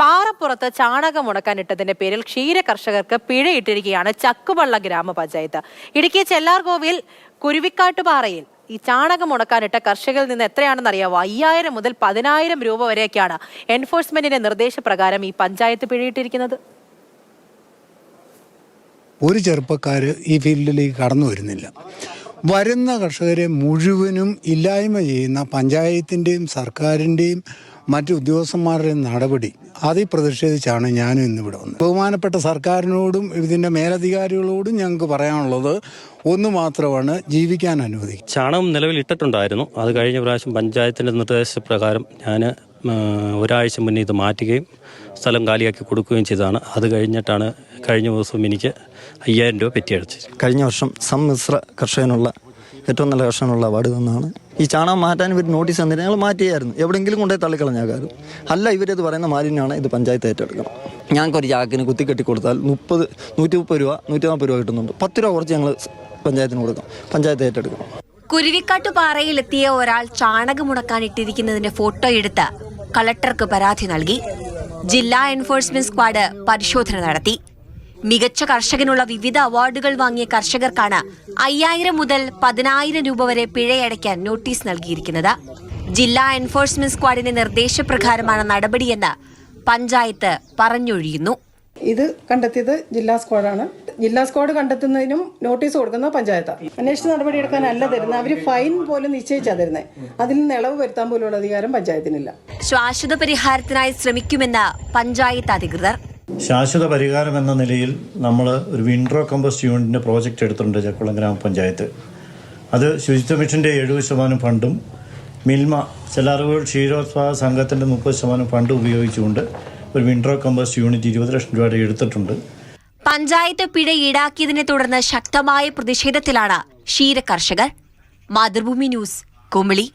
പാറപ്പുറത്ത് ചാണകം ഉണക്കാനിട്ടതിന്റെ പേരിൽ ക്ഷീര കർഷകർക്ക് പിഴയിട്ടിരിക്കുകയാണ് ചക്കുവള്ള ഗ്രാമപഞ്ചായത്ത്. ഇടുക്കി ചെല്ലാർകോവിൽ കുരുവിക്കാട്ടുപാറയിൽ ഈ ചാണകം ഉണക്കാനിട്ട കർഷകരിൽ നിന്ന് എത്രയാണെന്ന് അറിയാവോ? അയ്യായിരം മുതൽ പതിനായിരം രൂപ വരെയൊക്കെയാണ് എൻഫോഴ്സ്മെന്റിന്റെ നിർദ്ദേശപ്രകാരം ഈ പഞ്ചായത്ത് പിഴയിട്ടിരിക്കുന്നത്. ഒരു ചെറുപ്പക്കാർ ഈ ഫീൽഡിലേക്ക് കടന്നു വരുന്നില്ല. വരുന്ന കർഷകരെ മുഴുവനും ഇല്ലായ്മ ചെയ്യുന്ന പഞ്ചായത്തിന്റെയും സർക്കാരിന്റെയും മറ്റു ഉദ്യോഗസ്ഥന്മാരുടെ നടപടി അതിൽ പ്രതിഷേധിച്ചാണ് ഞാനും ഇന്നിവിടെ വന്നത്. ബഹുമാനപ്പെട്ട സർക്കാരിനോടും ഇതിന്റെ മേലധികാരികളോടും ഞങ്ങൾക്ക് പറയാനുള്ളത് ഒന്ന് മാത്രമാണ് ജീവിക്കാൻ അനുവദിക്കുക. ചാണകം നിലവിൽ ഇട്ടിട്ടുണ്ടായിരുന്നു. അത് കഴിഞ്ഞ പ്രാവശ്യം പഞ്ചായത്തിന്റെ നിർദ്ദേശപ്രകാരം ഞാൻ ഒരാഴ്ച മുന്നേ ഇത് മാറ്റുകയും സ്ഥലം കാലിയാക്കി കൊടുക്കുകയും ചെയ്തതാണ്. അത് കഴിഞ്ഞിട്ടാണ് കഴിഞ്ഞ ദിവസം എനിക്ക് അയ്യായിരം രൂപ പെറ്റിയടച്ചത് കഴിഞ്ഞ വർഷം സമ്മിശ്ര കർഷകനുള്ള ഏറ്റവും നല്ല കർഷകനുള്ള അവാർഡ് തന്നാണ്. ഈ ചാണകം മാറ്റാൻ ഇവർ നോട്ടീസ് തന്നിട്ട് ഞങ്ങൾ മാറ്റിയായിരുന്നു. എവിടെയെങ്കിലും കൊണ്ടുപോയി തള്ളിക്കളഞ്ഞാക്കാരും. അല്ല ഇവരത് പറയുന്ന മാലിന്യമാണ് ഇത് പഞ്ചായത്ത് ഏറ്റെടുക്കണം. ഞങ്ങൾക്കൊരു ചാക്കിന് കുത്തിക്കെട്ടി കൊടുത്താൽ മുപ്പത് നൂറ്റി മുപ്പത് രൂപ നൂറ്റി നാൽപ്പത് രൂപ കിട്ടുന്നുണ്ട്. പത്ത് രൂപ കുറച്ച് ഞങ്ങൾ പഞ്ചായത്തിന് കൊടുക്കാം. പഞ്ചായത്ത് ഏറ്റെടുക്കണം. എത്തിയ ഒരാൾ ചാണകമുടക്കാൻ ഇട്ടിരിക്കുന്നതിന്റെ ഫോട്ടോ എടുത്ത് കളക്ടർക്ക് പരാതി നൽകി. ജില്ലാ എൻഫോഴ്സ്മെന്റ് സ്ക്വാഡ് പരിശോധന നടത്തി. മികച്ച കർഷകനുള്ള വിവിധ അവാർഡുകൾ വാങ്ങിയ കർഷകർക്കാണ് അയ്യായിരം മുതൽ പതിനായിരം രൂപ വരെ പിഴയടയ്ക്കാൻ നോട്ടീസ് നൽകിയിരിക്കുന്നത്. ജില്ലാ എൻഫോഴ്സ്മെന്റ് സ്ക്വാഡിന്റെ നിർദ്ദേശപ്രകാരമാണ് നടപടിയെന്ന് പഞ്ചായത്ത് പറഞ്ഞൊഴിയുന്നു. ഇത് കണ്ടെത്തിയത് ജില്ലാ സ്ക്വാഡാണ്. ജില്ലാ സ്ക്വാഡ് കണ്ടെത്തുന്നതിനും നോട്ടീസ് കൊടുക്കുന്ന പഞ്ചായത്താണ്. അന്വേഷണ നടപടിയെടുക്കാനല്ല തരുന്നത്. അവർ ഫൈൻ പോലും നിശ്ചയിച്ചാ തരുന്നത് അതിൽ നിന്ന് ഇളവ് വരുത്താൻ പോലുള്ള അധികാരം പഞ്ചായത്തിനില്ല. ശാശ്വത പരിഹാരത്തിനായി ശ്രമിക്കുമെന്ന് പഞ്ചായത്ത് അധികൃതർ. ശാശ്വത പരിഹാരം എന്ന നിലയിൽ നമ്മൾ ഒരു വിൻഡ്രോ കമ്പോസ്റ്റ് യൂണിറ്റിന്റെ പ്രോജക്റ്റ് എടുത്തിട്ടുണ്ട് ചക്കുളം ഗ്രാമപഞ്ചായത്ത്. അത് ശുചിത്വ മിഷന്റെ എഴുപത് ശതമാനം ഫണ്ടും മിൽമ ചെല്ലാറുകൾ ക്ഷീരോത്പാദക സംഘത്തിന്റെ മുപ്പത് ശതമാനം ഫണ്ട് ഉപയോഗിച്ചുകൊണ്ട് ഒരു വിൻഡ്രോ കമ്പോസ്റ്റ് യൂണിറ്റ് ഇരുപത് ലക്ഷം രൂപയുടെ എടുത്തിട്ടുണ്ട്. പഞ്ചായത്ത് പിഴ ഈടാക്കിയതിനെ തുടർന്ന് ശക്തമായ പ്രതിഷേധത്തിലാണ് ക്ഷീര കർഷകർ മാതൃഭൂമി ന്യൂസ് കുമിളി.